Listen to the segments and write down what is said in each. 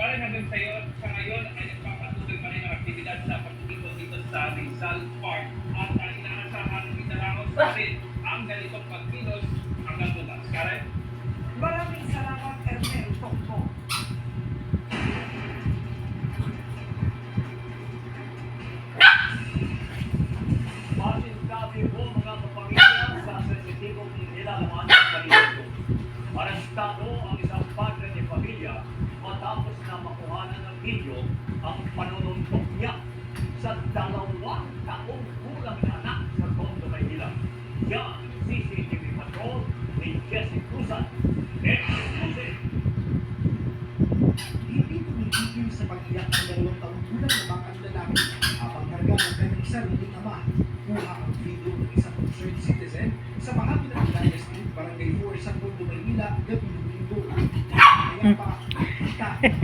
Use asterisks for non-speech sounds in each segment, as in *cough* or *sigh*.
Bale hanggang sa iyo, sa ngayon ay nagpapatuloy pa rin ang aktibidad sa pagkikot dito sa Rizal Park at ang inaasahan italangos pa rin ang ganitong pagkilos hanggang bukas. Karen? Maraming salamat, Ernel Tokpo. Masintabi po mga kapamilya sa sensitibong nilalaman ng balito. Arestado ang isang padre de pamilya matapos na makuhanan ng video ang panununtok niya sa dalawang taong gulang na anak sa Tondo, Maynila. Yan, CCTV Patrol ni Jesse Cruzan. Exclusive! Hindi tumigil sa pag-iyak ng dalawang taong gulang na bangkang lalaki habang karga ng kanyang sariling ama. Kuha ang video ng isang concerned citizen sa bahagi ng Ilaya Street, Barangay 4 sa Tondo, Maynila, gabi ng linggo. Kaya pa, Hagip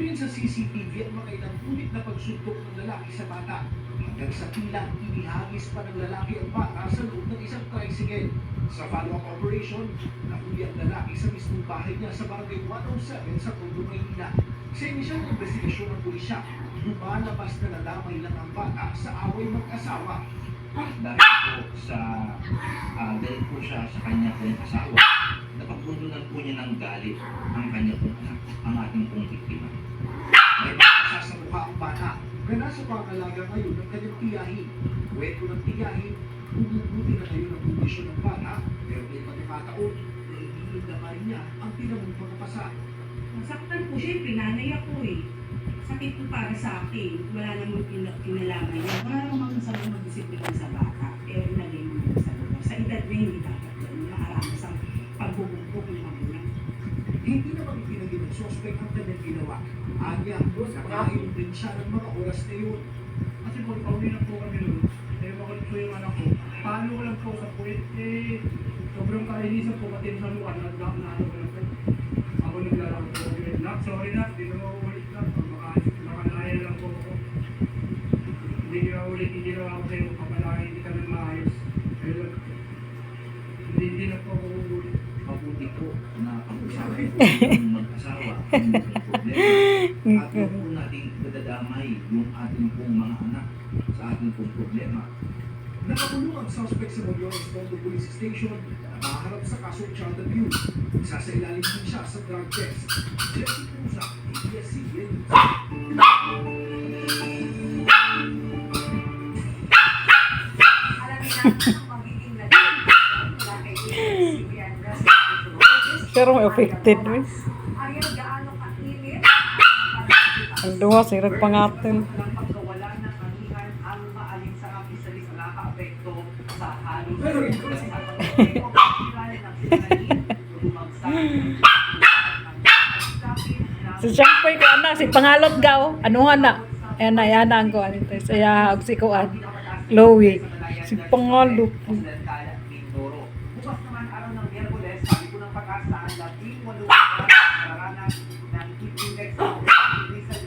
rin sa CCTV ang makailang ulit na pagsuntok ng lalaki sa bata. Hanggang sa tila inihagis pa ng lalaki ang bata sa loob ng isang tricycle. Sa follow-up operation, nahuli ang lalaki sa mismong bahay niya sa barangay 107 sa Tondo, Maynila. Sa inisyal na investigasyon ng pulisya, lumalabas na nadamay lang ang bata sa away mag-asawa. dahil po sa uh, dahil po siya sa kanya pong asawa napagpundunan po niya ng galit ang kanya pong anak ang ating pong biktima May sa mukha ang bata na nasa pangalaga ngayon ng kanyang tiyahin. Kwento ng tiyahin, bumubuti na ngayon ang kondisyon ng bata, pero may pagkakataon na inilig na pa rin niya ang pinamong pagkapasa. Nasaktan po siya, pinanay ako eh. Sakit po para sa akin. Wala namang kinalaman niya. Wala namang masamang magdisiplina sa bata. Pero inagay mo na sa lugar. Sa edad na hindi dapat doon. Nakaranas ang pagbubugbog ng magulang. Hindi naman ipinagin ng suspect ang kanyang ginawa. Anya, nakainom din siya ng mga oras na yun. Kasi kung pauwi na po kami nun, eh makulit po yung anak ko. Paano ko lang po sa puwit, eh, sobrang kainisan po pati sa mukha, na na na ano ko lang po. Ako naglalaro po kami, nak, sorry na, di na ako ulit lang, pag maka- makanaya lang po ako. Hindi na ulit, hindi na ako sa'yo, kapalahin kita ng maayos. Ayun, hindi, hindi na po ako ulit. mabuti po na *laughs* pag-usapan *laughs* problema at huwag po natin dadadamay yung ating pong mga anak sa ating pong problema Nakakulong ang suspect sa Moriones Tondo Police Station na maharap sa kasong child abuse. Isasailalim din siya sa drug test. Jesse Cruza, ABS-CBN. Pero may affected, miss. Ayaw gaano kainit Ang duwa, sirag pangatin. ng pagkawala ng kanihan ang maalin sa kapisali sa nakaapekto sa halos sa Si Siyampoy ko, ana, si Pangalot Gaw. Ano na? Ayan na, yan na ang ito? Saya, si Kuan. Chloe. Si Pangalot. Mindoro. Bukas naman araw ng Miyerkules, sabi ko ng pag-asa, ang labing walong kararanas ng index ng Rizal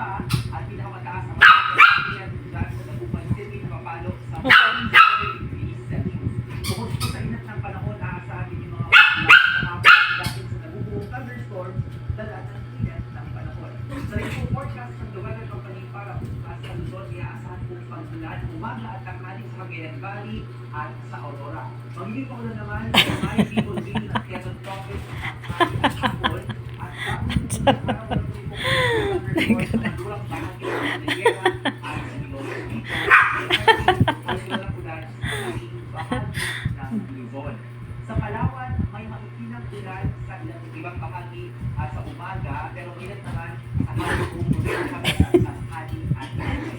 pa at pinakamataas ang mga kaibigan dyan sa Dagupan City na papalo sa 1 degrees Celsius. Bukod po sa inat ng panahon, aasahan din yung mga nakapagod dahil sa nabubuong thunderstorm dala ng inat ng panahon. Sa ito forecast ng Weather Company para bukas sa Luzon, iaasahan po umaga at tanghali sa Cagayan Valley at sa Aurora. Magiging paulan naman sa *laughs* May, Bicol, Rin at Quezon Province at hapon at sa at po Palawan, may makikinang ulan sa ilang ibang bahagi ah, sa umaga, pero init naman sa hapon kung hanggang sa tanghali at gabi.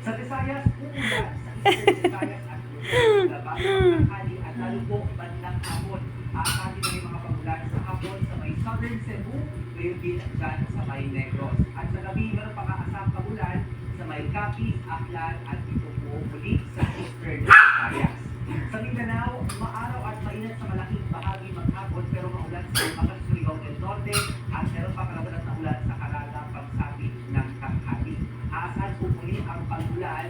Sa Visayas, uulan sa Eastern Visayas at Luzon, sa Bago tanghali at lalo po bandang hapon. Aakati na yung mga pagulan sa hapon sa may Southern Cebu, ngayon din dyan sa may Negros. At sa gabi, meron pang aasang pagulan sa may Capiz, Aklan at ito po muli sa Eastern Visayas. Sa Mindanao, maaraw at mainit sa malaking bahagi maghapon pero maulan sa Bacan Surigao del Norte at meron pa kalabanan na ulan sa Caraga pagsapit ng tanghali. Aasahan po muli ang pag pangalan.